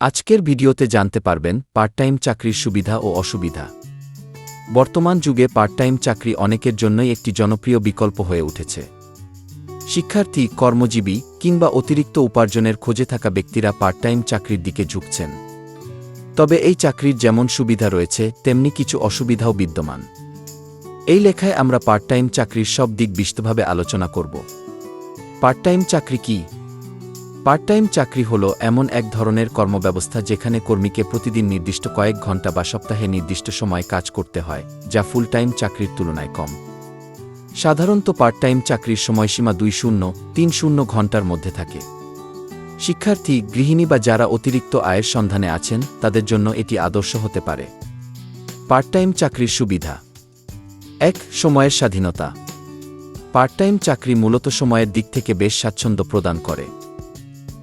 আজকের ভিডিওতে জানতে পারবেন পার্ট টাইম চাকরির সুবিধা ও অসুবিধা। বর্তমান যুগে পার্ট টাইম চাকরি অনেকের জন্যই একটি জনপ্রিয় বিকল্প হয়ে উঠেছে। শিক্ষার্থী, কর্মজীবী কিংবা অতিরিক্ত উপার্জনের খোঁজে থাকা ব্যক্তিরা পার্ট টাইম চাকরির দিকে ঝুঁকছেন। তবে এই চাকরির যেমন সুবিধা রয়েছে, তেমনি কিছু অসুবিধাও বিদ্যমান। এই লেখায় আমরা পার্ট টাইম চাকরির সব দিক বিস্তভাবে আলোচনা করব। পার্ট টাইম চাকরি কি? পার্ট টাইম চাকরি হল এমন এক ধরনের কর্মব্যবস্থা যেখানে কর্মীকে প্রতিদিন নির্দিষ্ট কয়েক ঘণ্টা বা সপ্তাহে নির্দিষ্ট সময় কাজ করতে হয়, যা ফুল টাইম চাকরির তুলনায় কম। সাধারণত পার্ট টাইম চাকরির সময়সীমা দুই শূন্য, তিন শূন্য ঘণ্টার মধ্যে থাকে। শিক্ষার্থী, গৃহিণী বা যারা অতিরিক্ত আয়ের সন্ধানে আছেন, তাদের জন্য এটি আদর্শ হতে পারে। পার্ট টাইম চাকরির সুবিধা। এক, সময়ের স্বাধীনতা। পার্ট টাইম চাকরি মূলত সময়ের দিক থেকে বেশ স্বাচ্ছন্দ্য প্রদান করে।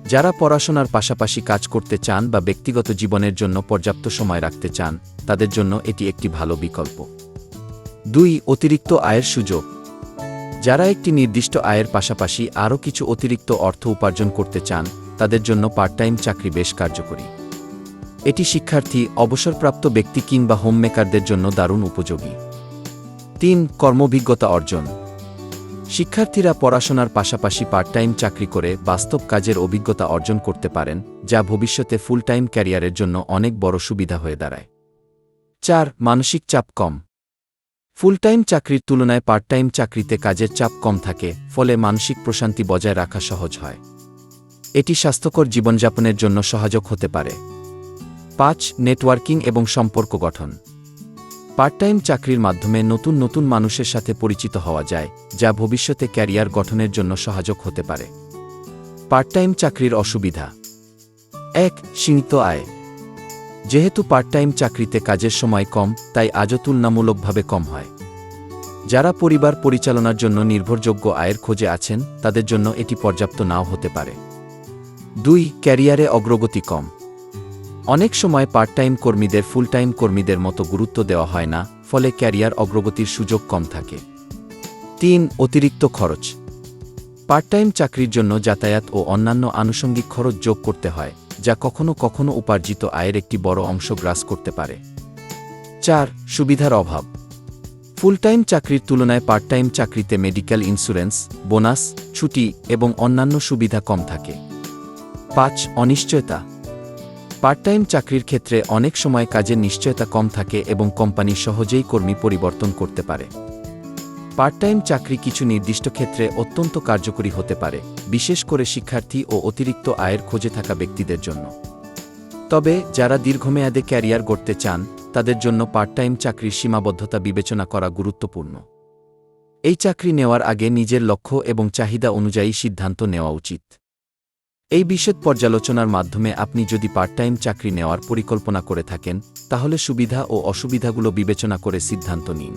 যারা পড়াশোনার পাশাপাশি কাজ করতে চান বা ব্যক্তিগত জীবনের জন্য পর্যাপ্ত সময় রাখতে চান, তাদের জন্য এটি একটি ভালো বিকল্প। দুই, অতিরিক্ত আয়ের সুযোগ। যারা একটি নির্দিষ্ট আয়ের পাশাপাশি আরও কিছু অতিরিক্ত অর্থ উপার্জন করতে চান, তাদের জন্য পার্ট টাইম চাকরি বেশ কার্যকরী। এটি শিক্ষার্থী, অবসরপ্রাপ্ত ব্যক্তি কিংবা হোমমেকারদের জন্য দারুণ উপযোগী। তিন, কর্মভিজ্ঞতা অর্জন। শিক্ষার্থীরা পড়াশোনার পাশাপাশি পার্ট টাইম চাকরি করে বাস্তব কাজের অভিজ্ঞতা অর্জন করতে পারেন, যা ভবিষ্যতে ফুল টাইম ক্যারিয়ারের জন্য অনেক বড় সুবিধা হয়ে দাঁড়ায়। চার, মানসিক চাপ কম। ফুল টাইম চাকরির তুলনায় পার্ট টাইম চাকরিতে কাজের চাপ কম থাকে, ফলে মানসিক প্রশান্তি বজায় রাখা সহজ হয়। এটি স্বাস্থ্যকর জীবনযাপনের জন্য সহায়ক হতে পারে। পাঁচ, নেটওয়ার্কিং এবং সম্পর্ক গঠন। পার্ট টাইম চাকরির মাধ্যমে নতুন নতুন মানুষের সাথে পরিচিত হওয়া যায়, যা ভবিষ্যতে ক্যারিয়ার গঠনের জন্য সহায়ক হতে পারে। পার্ট টাইম চাকরির অসুবিধা। এক, সীমিত আয়। যেহেতু পার্ট টাইম চাকরিতে কাজের সময় কম, তাই আজও তুলনামূলকভাবে কম হয়। যারা পরিবার পরিচালনার জন্য নির্ভরযোগ্য আয়ের খোঁজে আছেন, তাদের জন্য এটি পর্যাপ্ত নাও হতে পারে। দুই, ক্যারিয়ারে অগ্রগতি কম। অনেক সময় পার্ট টাইম কর্মীদের ফুল টাইম কর্মীদের মতো গুরুত্ব দেওয়া হয় না, ফলে ক্যারিয়ার অগ্রগতির সুযোগ কম থাকে। তিন, অতিরিক্ত খরচ। পার্ট টাইম চাকরির জন্য যাতায়াত ও অন্যান্য আনুষঙ্গিক খরচ যোগ করতে হয়, যা কখনো কখনো উপার্জিত আয়ের একটি বড় অংশ গ্রাস করতে পারে। চার, সুবিধার অভাব। ফুল টাইম চাকরির তুলনায় পার্ট টাইম চাকরিতে মেডিকেল ইন্স্যুরেন্স বোনাস ছুটি এবং অন্যান্য সুবিধা কম থাকে। পাঁচ, অনিশ্চয়তা। পার্ট টাইম চাকরির ক্ষেত্রে অনেক সময় কাজের নিশ্চয়তা কম থাকে এবং কোম্পানি সহজেই কর্মী পরিবর্তন করতে পারে। পার্ট টাইম চাকরি কিছু নির্দিষ্ট ক্ষেত্রে অত্যন্ত কার্যকরী হতে পারে, বিশেষ করে শিক্ষার্থী ও অতিরিক্ত আয়ের খোঁজে থাকা ব্যক্তিদের জন্য। তবে, যারা দীর্ঘমেয়াদে ক্যারিয়ার গড়তে চান, তাদের জন্য পার্ট টাইম চাকরির সীমাবদ্ধতা বিবেচনা করা গুরুত্বপূর্ণ। এই চাকরি নেওয়ার আগে নিজের লক্ষ্য এবং চাহিদা অনুযায়ী সিদ্ধান্ত নেওয়া উচিত। এই বিশদ পর্যালোচনার মাধ্যমে আপনি যদি পার্ট টাইম চাকরি নেওয়ার পরিকল্পনা করে থাকেন, তাহলে সুবিধা ও অসুবিধাগুলো বিবেচনা করে সিদ্ধান্ত নিন।